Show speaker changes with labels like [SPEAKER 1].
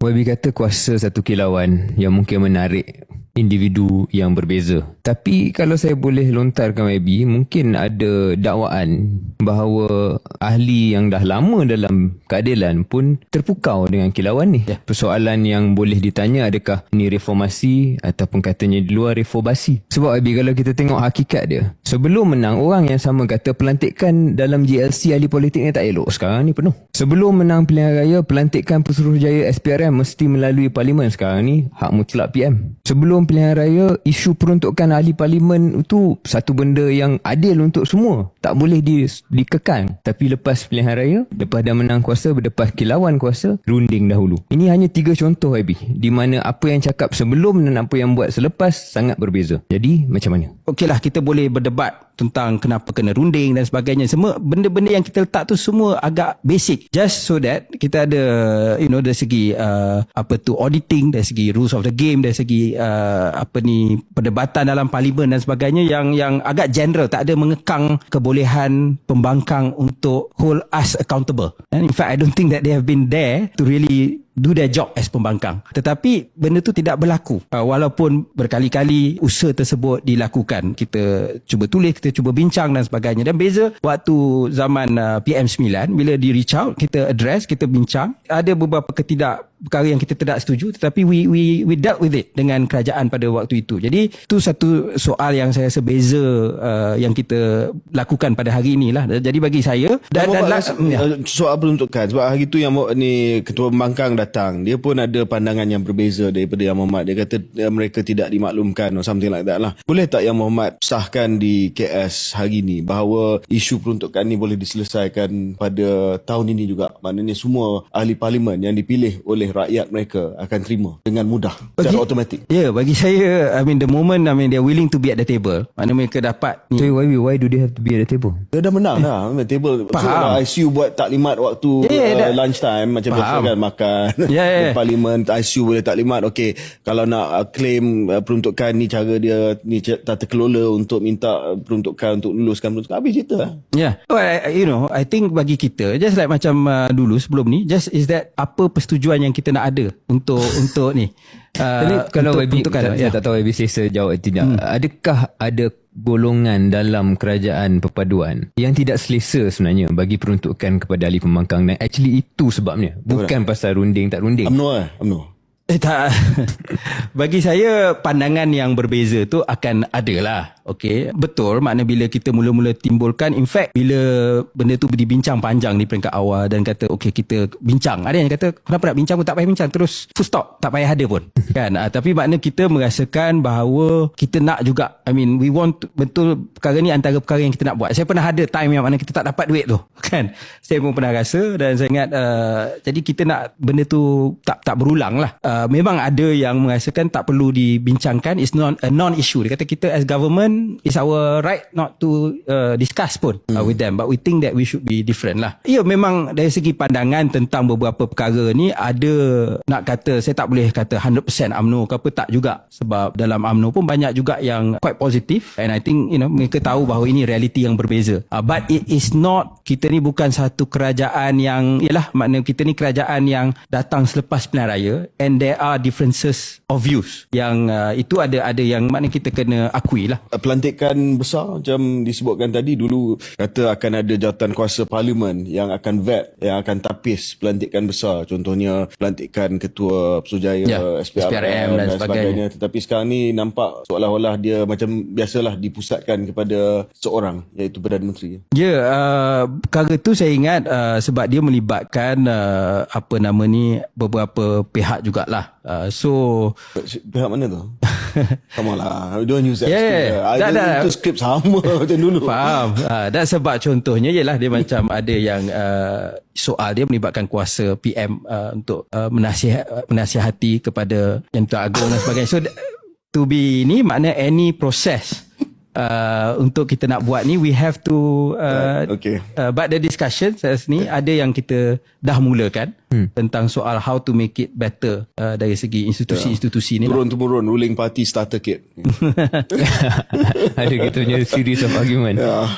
[SPEAKER 1] YB kata kuasa satu kilauan yang mungkin menarik individu yang berbeza. Tapi kalau saya boleh lontarkan YB, mungkin ada dakwaan bahawa ahli yang dah lama dalam keadilan pun terpukau dengan kilauan ni.
[SPEAKER 2] Ya.
[SPEAKER 1] Persoalan yang boleh ditanya adakah ni reformasi ataupun katanya di luar reformasi. Sebab YB kalau kita tengok hakikat dia, sebelum menang orang yang sama kata pelantikan dalam GLC ahli politik ni tak elok. Sekarang ni penuh. Sebelum menang pilihan raya, pelantikan Pesuruhjaya SPRM mesti melalui parlimen. Sekarang ni hak mutlak PM. Sebelum pilihan raya, isu peruntukan ahli parlimen itu satu benda yang adil untuk semua. Tak boleh di, dikekang. Tapi lepas pilihan raya, lepas dah menang kuasa, berdepas kilauan kuasa, runding dahulu. Ini hanya tiga contoh, Abi. Di mana apa yang cakap sebelum dan apa yang buat selepas sangat berbeza. Jadi, macam mana?
[SPEAKER 2] Okeylah kita boleh berdebat tentang kenapa kena runding dan sebagainya. Semua benda-benda yang kita letak tu semua agak basic. Just so that kita ada you know dari segi uh, apa tu auditing, dari segi rules of the game, dari segi uh, apa ni perdebatan dalam parlimen dan sebagainya yang yang agak general, tak ada mengekang kebolehan pembangkang untuk hold us accountable. And in fact I don't think that they have been there to really do their job as pembangkang. Tetapi benda tu tidak berlaku. Uh, walaupun berkali-kali usaha tersebut dilakukan. Kita cuba tulis, kita cuba bincang dan sebagainya. Dan beza waktu zaman uh, PM9 bila di reach out, kita address, kita bincang, ada beberapa ketidak perkara yang kita tidak setuju tetapi we we we dealt with it dengan kerajaan pada waktu itu. Jadi itu satu soal yang saya rasa beza uh, yang kita lakukan pada hari inilah. Jadi bagi saya
[SPEAKER 3] Dan, dan,
[SPEAKER 2] dan,
[SPEAKER 3] rasa, uh, soal peruntukan sebab hari tu yang ni ketua pembangkang datang dia pun ada pandangan yang berbeza daripada yang Muhammad. Dia kata uh, mereka tidak dimaklumkan or something like that lah. Boleh tak yang Muhammad sahkan di KS hari ni bahawa isu peruntukan ni boleh diselesaikan pada tahun ini juga? Maknanya semua ahli parlimen yang dipilih oleh rakyat mereka akan terima dengan mudah secara automatik
[SPEAKER 2] Ya, yeah, bagi saya I mean the moment I mean they're willing to be at the table. Mana mereka dapat
[SPEAKER 1] So,
[SPEAKER 2] ni.
[SPEAKER 1] why, why do they have to be at the table?
[SPEAKER 3] dia dah menang dah table
[SPEAKER 2] Faham.
[SPEAKER 3] so, ICU buat taklimat waktu
[SPEAKER 2] Ya, ya,
[SPEAKER 3] uh, lunch time macam biasa kan makan
[SPEAKER 2] Ya, ya.
[SPEAKER 3] Di parlimen ICU boleh taklimat okey kalau nak uh, claim uh, peruntukan ni cara dia ni tata kelola untuk minta uh, peruntukan untuk luluskan peruntukan habis cerita lah.
[SPEAKER 2] Yeah. Well, I, I- you know, I think bagi kita just like macam uh, dulu sebelum ni just is that apa persetujuan yang kita nak ada untuk untuk ni. Uh,
[SPEAKER 1] Tapi kalau
[SPEAKER 2] untuk
[SPEAKER 1] YB,
[SPEAKER 2] peruntukan,
[SPEAKER 1] tak,
[SPEAKER 2] ya.
[SPEAKER 1] saya tak tahu YB selesa jawab atau tidak. Hmm. Adakah ada golongan dalam kerajaan perpaduan yang tidak selesa sebenarnya bagi peruntukan kepada ahli pembangkang dan actually itu sebabnya. Bukan pasal runding tak runding.
[SPEAKER 3] UMNO lah UMNO
[SPEAKER 2] Eh, tak. Bagi saya pandangan yang berbeza tu akan ada lah. Okay. Betul makna bila kita mula-mula timbulkan in fact bila benda tu dibincang panjang di peringkat awal dan kata okay kita bincang. Ada yang kata kenapa nak bincang pun tak payah bincang terus full stop tak payah ada pun. kan. Ah, tapi makna kita merasakan bahawa kita nak juga I mean we want to, betul perkara ni antara perkara yang kita nak buat. Saya pernah ada time yang mana kita tak dapat duit tu. Kan. Saya pun pernah rasa dan saya ingat uh, jadi kita nak benda tu tak tak berulang lah. Uh, memang ada yang merasakan tak perlu dibincangkan. It's not a non-issue. Dia kata kita as government it's our right not to uh, discuss pun uh, with them. But we think that we should be different lah. Ya memang dari segi pandangan tentang beberapa perkara ni ada nak kata saya tak boleh kata 100% UMNO ke apa tak juga. Sebab dalam UMNO pun banyak juga yang quite positive and I think you know mereka tahu bahawa ini realiti yang berbeza. Uh, but it is not kita ni bukan satu kerajaan yang yalah makna kita ni kerajaan yang datang selepas pilihan raya and there are differences of views yang uh, itu ada ada yang makna kita kena akui lah.
[SPEAKER 3] Pelantikan besar macam disebutkan tadi dulu kata akan ada jawatan kuasa parlimen yang akan vet yang akan tapis pelantikan besar contohnya pelantikan ketua Pesuruhjaya
[SPEAKER 2] Ya,
[SPEAKER 3] SPRM,
[SPEAKER 2] SPRM dan sebagainya.
[SPEAKER 3] tetapi sekarang ni nampak seolah-olah dia macam biasalah dipusatkan kepada seorang iaitu Perdana Menteri
[SPEAKER 2] Ya, yeah, uh, perkara tu saya ingat uh, sebab dia melibatkan uh, apa nama ni beberapa pihak jugalah. Uh, so
[SPEAKER 3] pihak mana tu? Come on lah Don't use that
[SPEAKER 2] Yeah,
[SPEAKER 3] script
[SPEAKER 2] yeah.
[SPEAKER 3] Itu-
[SPEAKER 2] tak.
[SPEAKER 3] Itu skrip sama macam dulu
[SPEAKER 2] Faham. Ha, dan sebab contohnya ialah dia macam ada yang uh, soal dia melibatkan kuasa PM uh, untuk uh, menasihat, menasihati kepada Yang Tuan Agong dan sebagainya. So to be ni makna any process uh, untuk kita nak buat ni we have to uh,
[SPEAKER 3] Right, okay.
[SPEAKER 2] uh, but the discussion saya rasa ni ada yang kita dah mulakan hmm. tentang soal how to make it better uh, dari segi institusi-institusi ni lah.
[SPEAKER 3] Turun-temurun ruling party starter kit
[SPEAKER 1] ada kita punya series of argument.
[SPEAKER 3] Ya.